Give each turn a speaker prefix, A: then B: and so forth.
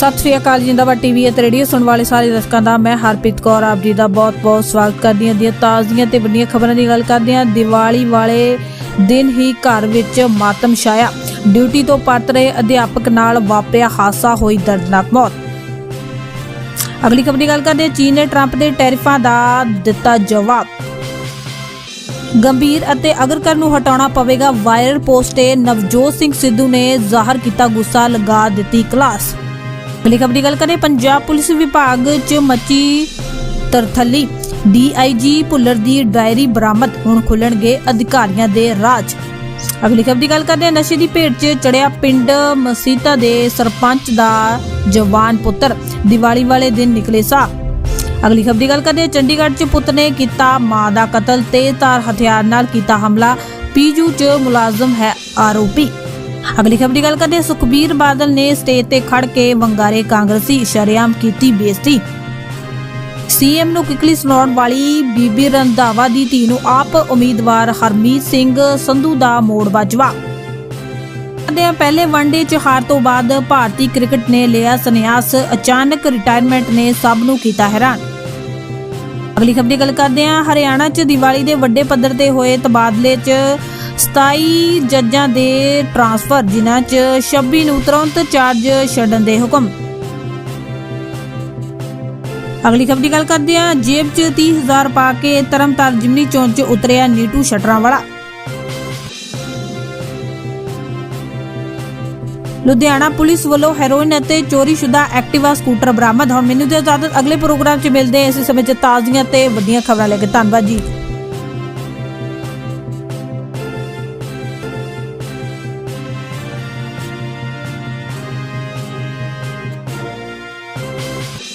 A: ਸਤਿ ਸ੍ਰੀ ਅਕਾਲ ਜਿੰਦਾਬਾਦ ਟੀਵੀ ਅਤੇ ਰੇਡੀਓ ਸੁਣਨ ਵਾਲੇ ਸਾਰੇ ਦਰਸ਼ਕਾਂ ਦਾ। ਮੈਂ ਹਰਪ੍ਰੀਤ ਕੌਰ, ਆਪ ਜੀ ਦਾ ਬਹੁਤ-ਬਹੁਤ ਸਵਾਗਤ ਕਰਦੀ ਹਾਂ। ਦੀਆਂ ਤਾਜ਼ੀਆਂ ਤੇ ਵੱਡੀਆਂ ਖਬਰਾਂ ਦੀ ਗੱਲ ਕਰਦੇ ਹਾਂ। ਦੀਵਾਲੀ ਵਾਲੇ ਦਿਨ ਹੀ ਘਰ ਵਿੱਚ ਮਾਤਮ ਛਾਇਆ। ਡਿਊਟੀ ਤੋਂ ਪਰਤ ਰਹੇ ਅਧਿਆਪਕ ਨਾਲ ਵਾਪਰਿਆ ਹਾਦਸਾ, ਹੋਈ ਦਰਦਨਾਕ ਮੌਤ। ਅਗਲੀ ਖਬਰ ਦੀ ਗੱਲ ਕਰਦੇ ਹਾਂ। ਚੀਨ ਨੇ ਟਰੰਪ ਦੇ ਟੈਰਿਫਾਂ ਦਾ ਦਿੱਤਾ ਜਵਾਬ। ਗੰਭੀਰ ਅਤੇ ਅਗਰਕਰ ਨੂੰ ਹਟਾਉਣਾ ਪਵੇਗਾ। ਵਾਇਰਲ ਪੋਸਟ ਤੇ ਨਵਜੋਤ ਸਿੰਘ ਸਿੱਧੂ ਨੇ ਜ਼ਾਹਰ ਕੀਤਾ ਗੁੱਸਾ, ਲਗਾ ਦਿੱਤੀ ਕਲਾਸ। ਅਗਲੀ ਖਬਰ ਦੀ ਗੱਲ ਕਰੇ, ਪੰਜਾਬ ਪੁਲਿਸ ਵਿਭਾਗ 'ਚ ਮੱਚੀ ਤਰਥੱਲੀ। ਡੀਆਈਜੀ ਭੁੱਲਰ ਦੀ ਡਾਇਰੀ ਬਰਾਮਦ, ਹੁਣ ਖੁੱਲਣਗੇ ਅਧਿਕਾਰੀਆਂ ਦੇ ਰਾਜ। ਅਗਲੀ ਖਬਰ ਦੀ ਗੱਲ ਕਰਦੇ ਹਾਂ ਨਸ਼ੇ ਦੀ ਭੇਟ 'ਚ ਚੜਿਆ ਪਿੰਡ ਮਸੀਤਾ ਦੇ ਸਰਪੰਚ ਦਾ ਜਵਾਨ ਪੁੱਤਰ। ਦੀਵਾਲੀ ਵਾਲੇ ਦਿਨ ਨਿਕਲੇ ਸਾ ਅਗਲੀ ਖਬਰ ਦੀ ਗੱਲ ਕਰਦੇ ਹਾਂ ਚੰਡੀਗੜ੍ਹ 'ਚ ਪੁੱਤ ਨੇ ਕੀਤਾ ਮਾਂ ਦਾ ਕਤਲ, ਤੇਜ਼ਧਾਰ ਹਥਿਆਰ ਨਾਲ ਕੀਤਾ ਹਮਲਾ। ਪੀਜੂ 'ਚ ਮੁਲਾਜ਼ਮ ਹੈ ਆਰੋਪੀ। ਅਗਲੀ ਖਬਰ ਦੀ ਗੱਲ ਕਰਦੇ ਹਾਂ। ਸੁਖਬੀਰ ਬਾਦਲ ਨੇ ਸਟੇਜ ਤੇ ਖੜ ਕੇ ਵੰਗਾਰੇ ਕਾਂਗਰਸੀ ਸ਼ਰੇਆਮ ਕੀਤੀ ਬੇਇੱਜ਼ਤੀ। ਸੀਐਮ ਨੂੰ ਕਿਕਲੀ ਸੁਣਾਉਣ ਵਾਲੀ ਬੀਬੀ ਰੰਧਾਵਾ ਦੀ ਧੀ ਨੂੰ ਆਪ ਉਮੀਦਵਾਰ ਹਰਮੀਤ ਸਿੰਘ ਸੰਧੂ ਦਾ ਮੋੜ ਵੱਜਵਾ ਕਰਦੇ ਪਹਿਲੇ ਵਨਡੇ ਚ ਹਾਰ ਤੋਂ ਬਾਅਦ ਭਾਰਤੀ ਕ੍ਰਿਕਟ ਨੇ ਲਿਆ ਸੰਨਿਆਸ। ਅਚਾਨਕ ਰਿਟਾਇਰਮੈਂਟ ਨੇ ਸਭ ਨੂੰ ਕੀਤਾ ਹੈਰਾਨ। ਅਗਲੀ ਖਬਰ ਦੀ ਗੱਲ ਕਰਦੇ ਹਾਂ। ਹਰਿਆਣਾ 'ਚ ਦੀਵਾਲੀ ਦੇ ਵੱਡੇ ਪੱਧਰ ਤੇ ਹੋਏ ਤਬਾਦਲੇ 'ਚ 27 ਜੱਜਾਂ ਦੇ ਟਰਾਂਸਫਰ ਜਿਨ੍ਹਾਂ 'ਚ 26 ਨੂੰ ਤੁਰੰਤ ਚਾਰਜ ਛੱਡਣ ਦੇ ਹੁਕਮ। ਅਗਲੀ ਖਬਰ ਦੀ ਗੱਲ ਕਰਦੇ ਹਾਂ। ਜੇਬ 'ਚ 30000 ਪਾ ਕੇ ਤਰਨਤਾਰਨ ਜਿਮਨੀ ਚੌਂਕ 'ਚ ਉਤਰਿਆ ਨੀਟੂ ਸ਼ਟਰਾਂ ਵਾਲਾ ਲੁਧਿਆਣਾ ਪੁਲਿਸ ਵੱਲੋਂ ਹੈਰੋਇਨ ਅਤੇ ਚੋਰੀशुदा ਐਕਟਿਵਾ ਸਕੂਟਰ ਬਰਾਮਦ। ਹੁਣ ਮੈਨੂੰ ਤੇ ਇਜਾਜ਼ਤ। ਅਗਲੇ ਪ੍ਰੋਗਰਾਮ 'ਚ ਮਿਲਦੇ ਹਾਂ। ਇਸੇ ਸਮੇਂ 'ਚ ਤਾਜ਼ੀਆਂ ਤੇ ਵੱਡੀਆਂ ਖਬਰਾਂ ਲੈ ਕੇ। ਧੰਨਵਾਦ ਜੀ।